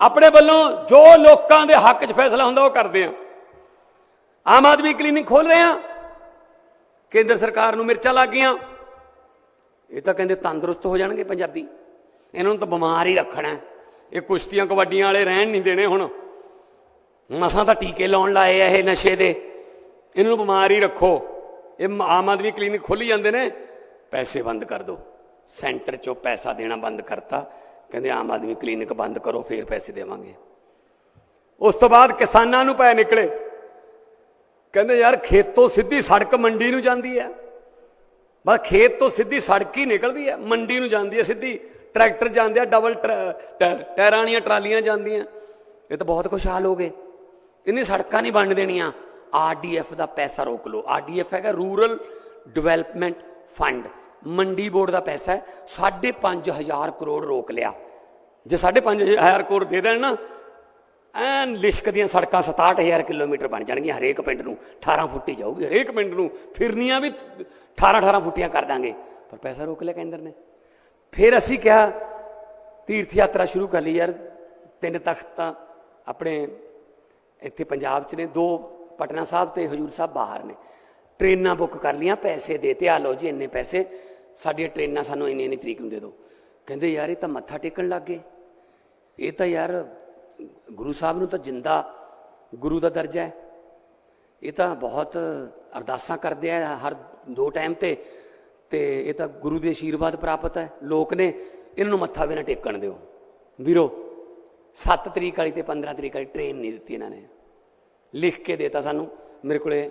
ਆਪਣੇ ਵੱਲੋਂ ਜੋ ਲੋਕਾਂ ਦੇ ਹੱਕ 'ਚ ਫੈਸਲਾ ਹੁੰਦਾ ਉਹ ਕਰਦੇ ਆ ਆਮ ਆਦਮੀ ਕਲੀਨਿਕ ਖੋਲ ਰਹੇ ਆ ਕੇਂਦਰ ਸਰਕਾਰ ਨੂੰ ਮਿਰਚਾਂ ਲੱਗ ਗਈਆਂ। ਇਹ ਤਾਂ ਕਹਿੰਦੇ ਤੰਦਰੁਸਤ ਹੋ ਜਾਣਗੇ ਪੰਜਾਬੀ। ਇਹਨਾਂ ਨੂੰ ਤਾਂ ਬਿਮਾਰ ਹੀ ਰੱਖਣਾ ਇਹ ਕੁਸ਼ਤੀਆਂ ਕਬੱਡੀਆਂ ਵਾਲੇ ਰਹਿਣ ਨਹੀਂ ਦੇਣੇ ਹੁਣ। ਮਸਾਂ ਤਾਂ ਟੀਕੇ ਲਾਉਣ ਲਾਏ ਆ ਇਹ ਨਸ਼ੇ ਦੇ। ਇਹਨਾਂ ਨੂੰ ਬਿਮਾਰ ਹੀ ਰੱਖੋ। ਇਹ ਆਮ ਆਦਮੀ ਕਲੀਨਿਕ ਖੋਲੀ ਜਾਂਦੇ ਨੇ। ਪੈਸੇ ਬੰਦ ਕਰ ਦਿਓ ਸੈਂਟਰ ਚੋਂ ਪੈਸਾ ਦੇਣਾ ਬੰਦ ਕਰਤਾ। ਕਹਿੰਦੇ ਆਮ ਆਦਮੀ ਕਲੀਨਿਕ ਬੰਦ ਕਰੋ, ਫੇਰ ਪੈਸੇ ਦੇਵਾਂਗੇ। ਉਸ ਤੋਂ ਬਾਅਦ ਕਿਸਾਨਾਂ ਨੂੰ ਪੈ ਨਿਕਲੇ। ਕਹਿੰਦੇ ਯਾਰ ਖੇਤੋਂ ਸਿੱਧੀ ਸੜਕ ਮੰਡੀ ਨੂੰ ਜਾਂਦੀ ਹੈ। ਬਸ ਖੇਤ ਤੋਂ ਸਿੱਧੀ ਸੜਕ ਹੀ ਨਿਕਲਦੀ ਹੈ। ਮੰਡੀ ਨੂੰ ਜਾਂਦੀ ਹੈ ਸਿੱਧੀ। ਟਰੈਕਟਰ ਜਾਂਦੇ ਆ, ਡਬਲ ਟਰ- ਟੈ- ਟਾਇਰਾਂ ਵਾਲੀਆਂ ਟਰਾਲੀਆਂ ਜਾਂਦੀਆਂ। ਇਹ ਤਾਂ ਬਹੁਤ ਖੁਸ਼ਹਾਲ ਹੋ ਗਏ। ਇੰਨੀ ਸੜਕਾਂ ਨਹੀਂ ਬਣ ਦੇਣੀਆਂ। ਆਰਡੀਐਫ ਦਾ ਪੈਸਾ ਰੋਕ ਲਓ। ਆਰਡੀਐਫ ਹੈਗਾ rural development fund. Mandi board ਦਾ ਪੈਸਾ ਹੈ 5.5000 ਕਰੋੜ ਰੋਕ ਲਿਆ। ਜੇ 5.5000 ਕਰੋੜ ਦੇ ਦੇਣ ਨਾ, ਐਨ ਲਿਸ਼ਕ ਦੀਆਂ ਸੜਕਾਂ 67000 ਕਿਲੋਮੀਟਰ ਬਣ ਜਾਣਗੀਆਂ ਹਰੇਕ ਪਿੰਡ ਨੂੰ। 18 ਫੁੱਟੀ ਜਾਊਗੀ ਹਰੇਕ ਪਿੰਡ ਨੂੰ। ਫਿਰਨੀਆਂ ਵੀ 18 18 ਫੁੱਟੀਆਂ ਕਰ ਦਾਂਗੇ। ਪਰ ਪੈਸਾ ਰੋਕ ਲਿਆ ਕੇਂਦਰ ਨੇ। ਫਿਰ ਅਸੀਂ ਕਿਹਾ, ਤੀਰਥ ਯਾਤਰਾ ਸ਼ੁਰੂ ਕਰ ਲਈ ਯਾਰ। ਤਿੰਨ ਤਖਤ ਤਾਂ ਆਪਣੇ ਇੱਥੇ ਪੰਜਾਬ 'ਚ ਨੇ, ਦੋ ਪਟਨਾ ਸਾਹਿਬ ਤੇ ਹਜੂਰ ਸਾਹਿਬ ਬਾਹਰ ਨੇ। ਟ੍ਰੇਨਾਂ ਬੁੱਕ ਕਰ ਲੀਆਂ ਪੈਸੇ ਦੇ ਤੇ ਆ ਲਓ ਜੀ ਇੰਨੇ ਪੈਸੇ, ਸਾਡੀਆਂ ਟ੍ਰੇਨਾਂ ਸਾਨੂੰ ਇੰਨੀ ਇੰਨੀ ਤਰੀਕ ਨੂੰ ਦੇ ਦਿਓ। ਕਹਿੰਦੇ ਯਾਰ ਇਹ ਤਾਂ ਮੱਥਾ ਟੇਕਣ ਲੱਗ ਗਏ। ਇਹ ਤਾਂ ਯਾਰ ਗੁਰੂ ਸਾਹਿਬ ਨੂੰ ਤਾਂ ਜਿੰਦਾ ਗੁਰੂ ਦਾ ਦਰਜਾ ਹੈ। ਇਹ ਤਾਂ ਬਹੁਤ ਅਰਦਾਸਾਂ ਕਰਦੇ ਆ ਹਰ ਦੋ ਟਾਈਮ ਤੇ ਤੇ ਇਹ ਤਾਂ ਗੁਰੂ ਦੇ ਆਸ਼ੀਰਵਾਦ ਪ੍ਰਾਪਤ ਹੈ। ਲੋਕ ਨੇ ਇਹਨਾਂ ਨੂੰ ਮੱਥਾ ਵੀ ਨਾ ਟੇਕਣ ਦਿਓ। ਵੀਰੋ 7 ਤਰੀਕ ਵਾਲੀ ਤੇ 15 ਤਰੀਕ ਵਾਲੀ ਟ੍ਰੇਨ ਨਹੀਂ ਦਿੱਤੀ ਇਹਨਾਂ ਨੇ। ਲਿਖ ਕੇ ਦੇਤਾ ਸਾਨੂੰ, ਮੇਰੇ ਕੋਲੇ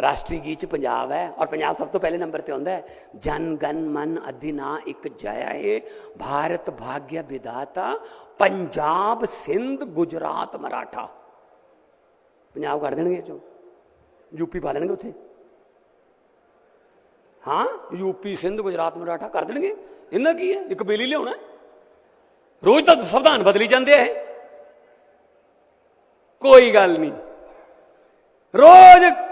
ਰਾਸ਼ਟਰੀ ਗੀਤ ਚ ਪੰਜਾਬ ਹੈ ਔਰ ਪੰਜਾਬ ਸਭ ਤੋਂ ਪਹਿਲੇ ਨੰਬਰ ਤੇ ਆਉਂਦਾ ਹੈ। ਜਨ, ਗਨ, ਮਨ, ਅਧਿਨਾ, ਇੱਕ ਜਯਾ ਹੈ। ਭਾਰਤ ਭਾਗਯ ਵਿਦਾਤਾ ਪੰਜਾਬ ਸਿੰਧ, ਗੁਜਰਾਤ ਮਰਾਠਾ। ਪੰਜਾਬ ਕਰ ਦੇਣਗੇ ਇਹ ਚੋਂ। ਯੂਪੀ ਪਾ ਦੇਣਗੇ ਉੱਥੇ। ਹਾਂ ਯੂਪੀ ਸਿੰਧ, ਗੁਜਰਾਤ ਮਰਾਠਾ ਕਰ ਦੇਣਗੇ। ਇਹਨਾਂ ਕੀ ਹੈ? ਇੱਕ ਬੇਲੀ ਲਿਆਉਣਾ ਰੋਜ਼ ਤਾਂ ਸੰਵਿਧਾਨ ਬਦਲੀ ਜਾਂਦੇ ਆ ਇਹ। ਕੋਈ ਗੱਲ ਨਹੀਂ। ਰੋਜ਼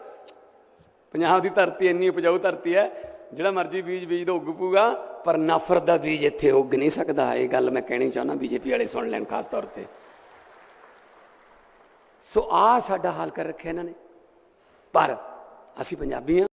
ਪੰਜਾਬ ਦੀ ਧਰਤੀ ਇੰਨੀ ਉਪਜਾਊ ਧਰਤੀ ਹੈ, ਜਿਹੜਾ ਮਰਜ਼ੀ ਬੀਜ ਬੀਜ ਦੋ ਉੱਗ ਪੂਗਾ ਪਰ ਨਫ਼ਰਤ ਦਾ ਬੀਜ ਇੱਥੇ ਉੱਗ ਨਹੀਂ ਸਕਦਾ, ਇਹ ਗੱਲ ਮੈਂ ਕਹਿਣੀ ਚਾਹੁੰਦਾ ਬੀਜੇਪੀ ਵਾਲੇ ਸੁਣ ਲੈਣ ਖਾਸ ਤੌਰ ਤੇ। ਸੋ ਆ ਸਾਡਾ ਹਾਲ ਕਰ ਰੱਖਿਆ ਇਹਨਾਂ ਨੇ। ਪਰ ਅਸੀਂ ਪੰਜਾਬੀ ਹਾਂ।